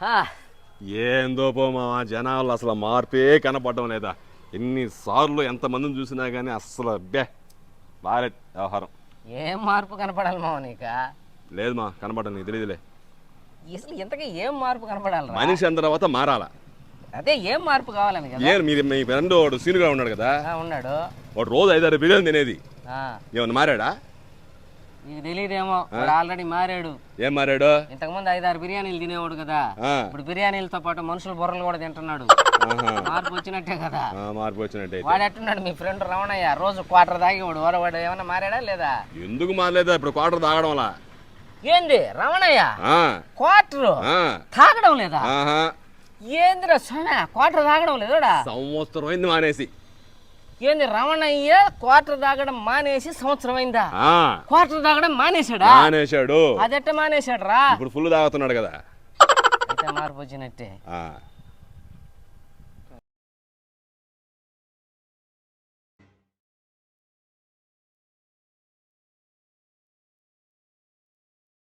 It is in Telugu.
హా, ఏందో పో మావా జనాలు అసలు మార్పే కనపడడం లేదా? ఎన్నిసార్లు ఎంతమందిని చూసినా కానీ అస్సలు బే బాలే వ్యవహారం. ఏం మార్పు కనపడాలి మావ నీక? లేదు మా కనపడడం నీకు తెలియదులే అసలు ఇంతకీ ఏం మార్పు కనపడాలి మనిషి అయిన తర్వాత మారాలా? అదే ఏం మార్పు కావాలని కదా? ఏం మీరు మీ ఫ్రెండ్ వాడు సీనుగా ఉన్నాడు కదా? ఆ, ఉన్నాడు. వాడు రోజు ఐదారు బిర్యానీ తినేది. ఆ, ఏమన్నా మారాడా? నీకు తెలియదేమో వాడు ఆల్రెడీ మారాడు. ఏం మారాడు? ఇంతకుముందు ఐదారు బిర్యానీలు తినేవాడు కదా? ఆ, ఇప్పుడు బిర్యానీలతో పాటు మనుషుల బుర్రలు కూడా తింటున్నాడు. ఆహా. మార్పు వచ్చినట్టే కదా? ఆ, మార్పు వచ్చినట్టయితే వాడు ఎట్టున్నాడు మీ ఫ్రెండ్ రమణయ్య? రోజు క్వార్టర్ తాగేవాడు. వాడు వాడు ఏమన్నా మారాడా లేదా? ఎందుకు మారలేదా ఇప్పుడు క్వార్టర్ తాగడం వల్ల? ఏంది? రమణయ్య? ఆ, క్వార్టర్ ఆ, తాగడం లేదా? ఆహా. ఏందిరా సోనా? క్వార్టర్ తాగడం లేదుడా సంవత్సరం అయింది మానేసి. ఏంది రమణయ్య క్వార్టర్ తాగడం మానేసి సంవత్సరం అయిందా? ఆ, క్వార్టర్ తాగడం మానేశాడా? మానేశాడు. అదెట్ట మానేశాడు రా ఇప్పుడు ఫుల్ తాగుతున్నాడు కదా. అయితే మార్పు వచ్చినట్టే. ఆ,